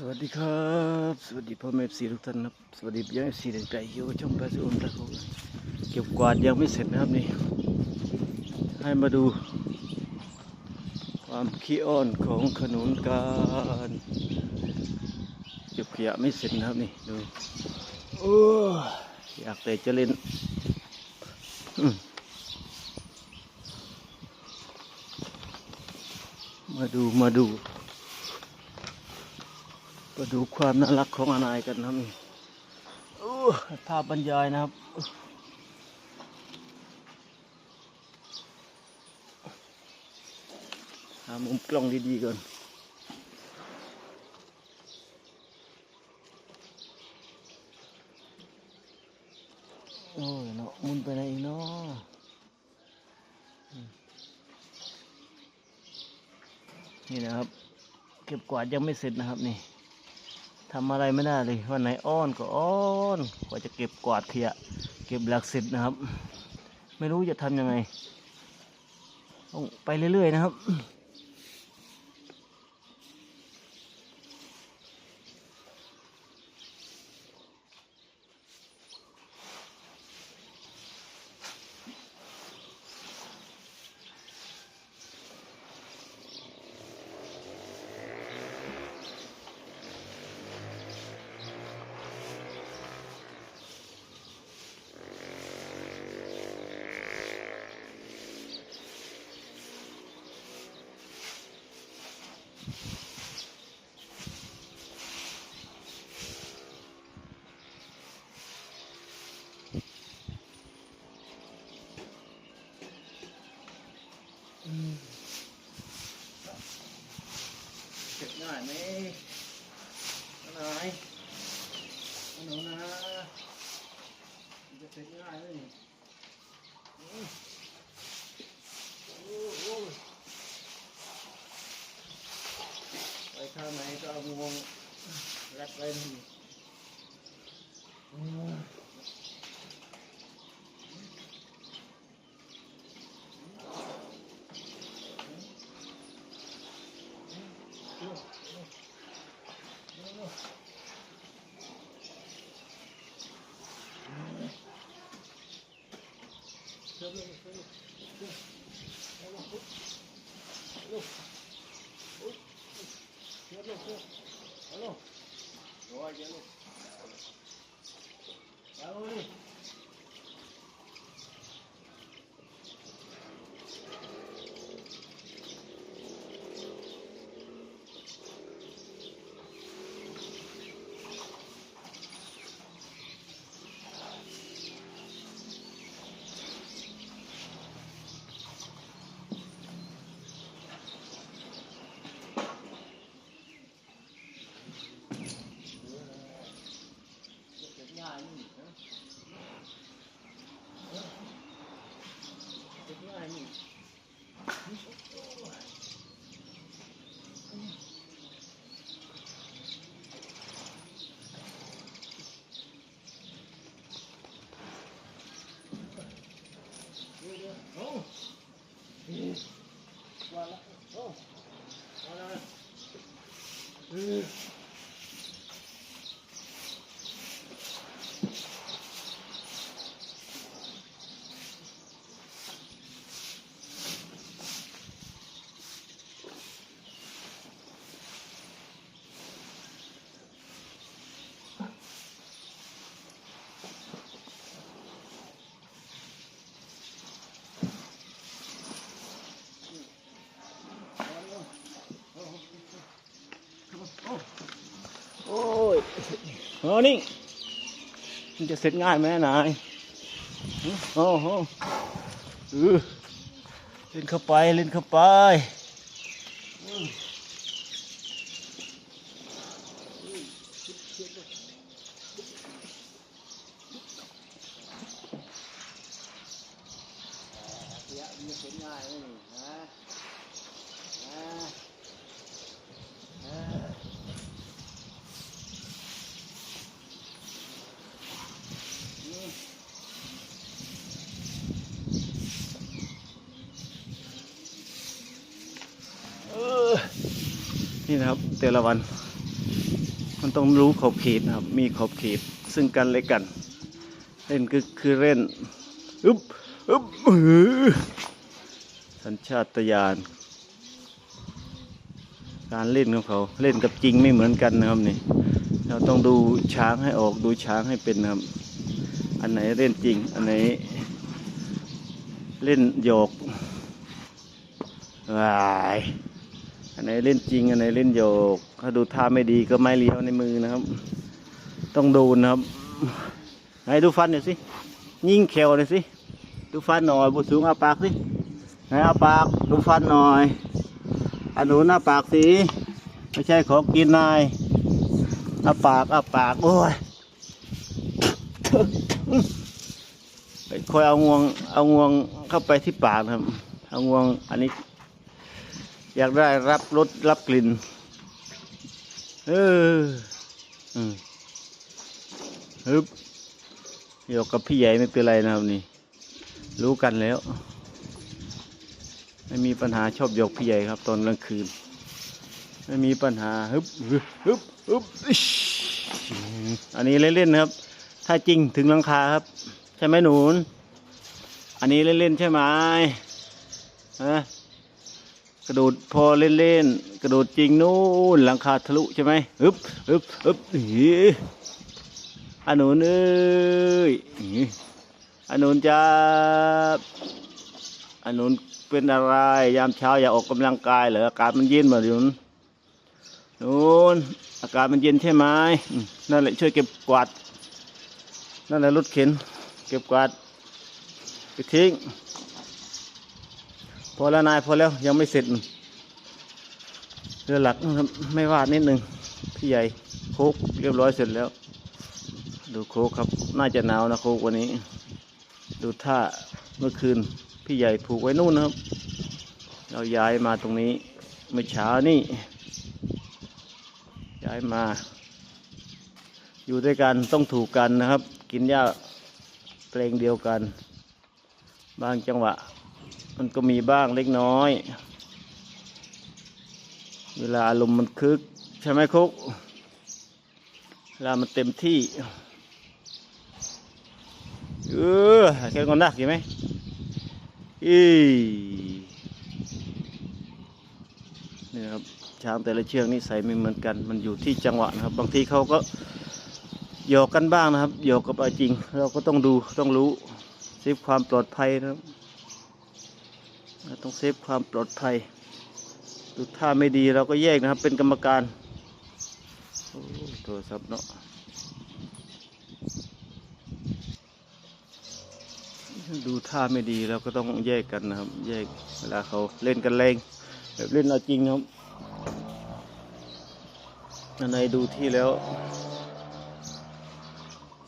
สวัสดีครับ สวัสดีพ่อแม่สีทุกท่านครับ สวัสดีพี่น้องสีเด็กไก่อยู่ช่องแปดสิบองตะโกเก็บกวาดยังไม่เสร็จนะครับนี่ ให้มาดู ความขี้อ้อนของขนุนการเก็บขยะไม่เสร็จนะครับนี่ดูโอ้อยากแต่จะเล่นมาดูมาดู มาดูความน่ารักของอานายกันนะครับนี่ภาพบรรยายนะครับ หามุมกล้องดีๆก่อนโอ้ยเนาะมุนไปไหนอีกเนาะนี่นะครับ เก็บกวาดยังไม่เสร็จนะครับนี่ ทำอะไรไม่ได้เลยวันไหนอ้อนก็อ้อนกว่าจะเก็บกวาดขยะเก็บหลักสิบนะครับ ไม่รู้จะทำยังไงต้องไปเรื่อยๆนะครับ เก็บง่ายไหมนายหนูนะจะเสร็จง่ายไหมนี่โอ้โห ไปข้างไหน ก็เอางวงรัดไว้นี่อืม เก็บง่ายนี่นะเก็บง่ายนี่โอ้ว่าละโอ้ว่าละเออ โอ้ย เออนี่มันจะเสร็จง่ายไหมนายโอ้โหเล่นเข้าไปเล่นเข้าไปเสียมันจะเสร็จง่ายไหมนี่นะนะ เออ นี่นะครับแต่ละวัน มันต้องรู้ขอบเขตนะครับ มีขอบเขตซึ่งกันและกัน เล่นคือคือเล่นอึ๊บอึ๊บสัญชาตญาณการเล่นของเขาเล่นกับจริงไม่เหมือนกันนะครับนี่เราต้องดูช้างให้ออกดูช้างให้เป็นนะครับ อันไหนเล่นจริง อันไหนเล่นโยกวาย อันไหนเล่นจริง อันไหนเล่นโยก ถ้าดูท่าไม่ดีก็ไม่เลี้ยวในมือนะครับ ต้องดูนะครับ ไหนดูฟันหน่อยสิ ยิงแขวหน่อยสิ ดูฟันหน่อยบุสูงอาปากสิ ไหนอาปาก ดูฟันหน่อยอันหนูหน้าปากสิ ไม่ใช่ของกินนายอาปากอาปากโอ้ยไปคอยเอางวงเอางวงเข้าไปที่ปากนะครับ เอางวงอันนี้ อยากได้รับรสรับกลิ่น เอออืมฮึบโยกกับพี่ใหญ่ไม่เป็นไรนะครับนี่ รู้กันแล้ว ไม่มีปัญหาชอบโยกพี่ใหญ่ครับ ตอนกลางคืน ไม่มีปัญหาฮึบฮึบฮึบฮึบอิ๊ชอันนี้เล่นๆนะครับ ถ้าจริงถึงลังคาครับ ใช่ไหมหนูน อันนี้เล่นๆใช่ไหมฮะ กระโดดพอเล่นๆ กระโดดจริงนู่นหลังคาทะลุใช่ไหมฮึบฮึบฮึบอีอันนู้นเอ้ยอันนู้นจะอันนู้นเป็นอะไร ยามเช้าอย่าออกกำลังกายเหรออากาศมันเย็นมาดิหนูนนู่นอากาศมันเย็นใช่ไหมนั่นแหละช่วยเก็บกวาดนั่นแหละรถเข็น เก็บกวาดไปทิ้ง พอแล้วนายพอแล้วยังไม่เสร็จเรือหลักไม่วาดนิดหนึ่งพี่ใหญ่โคกเรียบร้อยเสร็จแล้ว ดูโคกครับ น่าจะหนาวนะโคกวันนี้ ดูท่าเมื่อคืนพี่ใหญ่ผูกไว้นู่นนะครับ เราย้ายมาตรงนี้เมื่อเช้านี่ย้ายมา อยู่ด้วยกันต้องถูกกันนะครับ กินหญ้าเพลงเดียวกัน บางจังหวะ มันก็มีบ้างเล็กน้อย เวลาอารมณ์มันคึก ใช่ไหมคุกเวลามันเต็มที่เออแค่คนนักเห็นไหมอีนี่ครับช้างแต่ละเชือกนี่ใส่ไม่เหมือนกัน มันอยู่ที่จังหวะนะครับ บางทีเขาก็หยอกกันบ้างนะครับหยอกกับอาจริง เราก็ต้องดูต้องรู้เซฟความปลอดภัยนะครับ ต้องเซฟความปลอดภัยดูท่าไม่ดีเราก็แยกนะครับ เป็นกรรมการโอ้โทรศัพท์เนาะดูท่าไม่ดีเราก็ต้องแยกกันนะครับ แยกเวลาเขาเล่นกันแรงแบบเล่นเอาจริงนะครับอันไหนดูที่แล้ว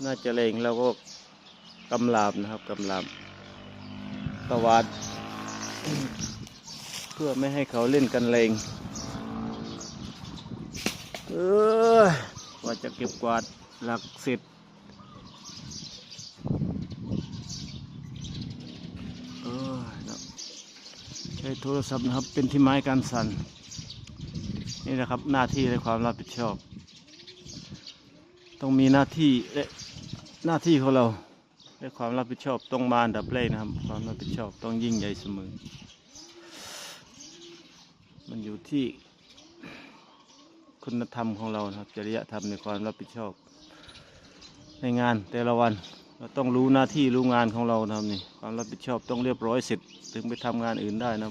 น่าจะเลงแล้วก็กำลาบนะครับกำลาบตวาด เพื่อไม่ให้เขาเล่นกันเลงเออว่าจะเก็บกวาดหลักสิบเออเนาะใช้โทรศัพท์นะครับเป็นที่ไม้การสั่น นี่นะครับหน้าที่และความรับผิดชอบ ต้องมีหน้าที่และหน้าที่ของเรา และความรับผิดชอบต้องมาอันดับแรกนะครับ ความรับผิดชอบต้องยิ่งใหญ่เสมอ มันอยู่ที่คุณธรรมของเราครับ จริยธรรมในความรับผิดชอบ ในงานแต่ละวันเราต้องรู้หน้าที่รู้งานของเรานะครับนี่ความรับผิดชอบต้องเรียบร้อยเสร็จถึงไปทำงานอื่นได้นะ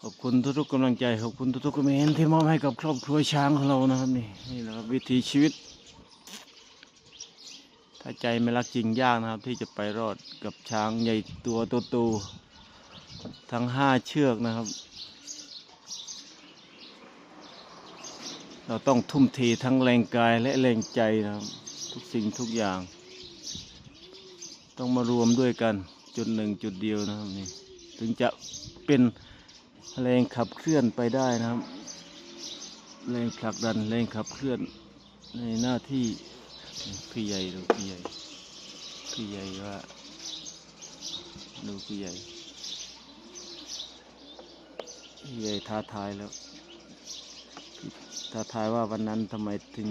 ขอบคุณทุกๆกำลังใจขอบคุณทุกๆคอมเมนต์ที่มอบให้กับครอบครัวช้างของเรานะครับนี่นี่แหละครับวิถีชีวิต ถ้าใจไม่รักจริงยากนะครับ ที่จะไปรอดกับช้างใหญ่ตัวโตๆทั้งห้าเชือกนะครับ เราต้องทุ่มเททั้งแรงกายและแรงใจนะครับ ทุกสิ่งทุกอย่าง ต้องมารวมด้วยกันจุดหนึ่งจุดเดียวนะครับนี่ถึงจะเป็นแรงขับเคลื่อนไปได้นะครับ แรงผลักดันแรงขับเคลื่อนในหน้าที่ พี่ใหญ่ดูพี่ใหญ่ พี่ใหญ่ว่าดูพี่ใหญ่ พี่ใหญ่ท้าทายแล้ว ท้าทายว่าวันนั้นทำไมถึง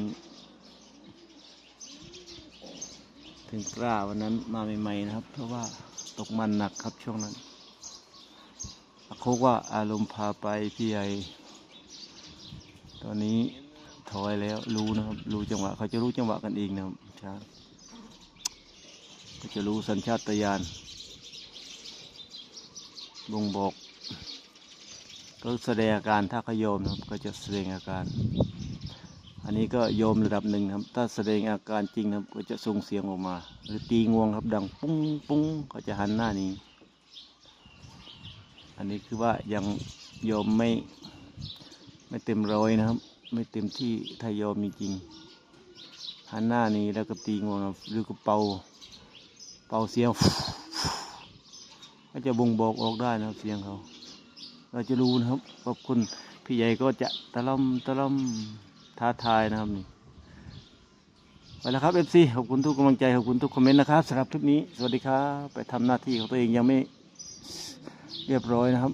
ถึงกล้าวันนั้นมาใหม่ๆนะครับ เพราะว่าตกมันหนักครับช่วงนั้นอาโคกว่าอารมณ์พาไปพี่ใหญ่ ตอนนี้ ถอยแล้วรู้นะครับ รู้จังหวะ เขาจะรู้จังหวะกันเองนะครับช้างก็จะรู้สัญชาตญาณบ่งบอกก็แสดงอาการถ้าเขาโยมนะครับก็จะแสดงอาการ อันนี้ก็โยมระดับหนึ่งนะครับ ถ้าแสดงอาการจริงนะครับ ก็จะส่งเสียงออกมา หรือตีงวงครับ ดังปุ้งปุ้งก็จะหันหน้านี้ อันนี้คือว่ายังโยมไม่ไม่เต็มร้อยนะครับ ไม่เต็มที่ถ้ายมมีจริงหันหน้านี้แล้วก็ตีงวงหรือก็เป่า เป่าเสียงก็จะบ่งบอกออกได้นะครับเสียงเขา เราจะรู้นะครับขอบคุณพี่ใหญ่ก็จะตะล่อมตะล่อมท้าทายนะครับนี่ไปแล้วครับเอฟซีขอบคุณทุกกำลังใจขอบคุณทุกคอมเมนต์นะครับสำหรับคลิปนี้ สวัสดีครับ ไปทำหน้าที่ของตัวเองยังไม่เรียบร้อยนะครับ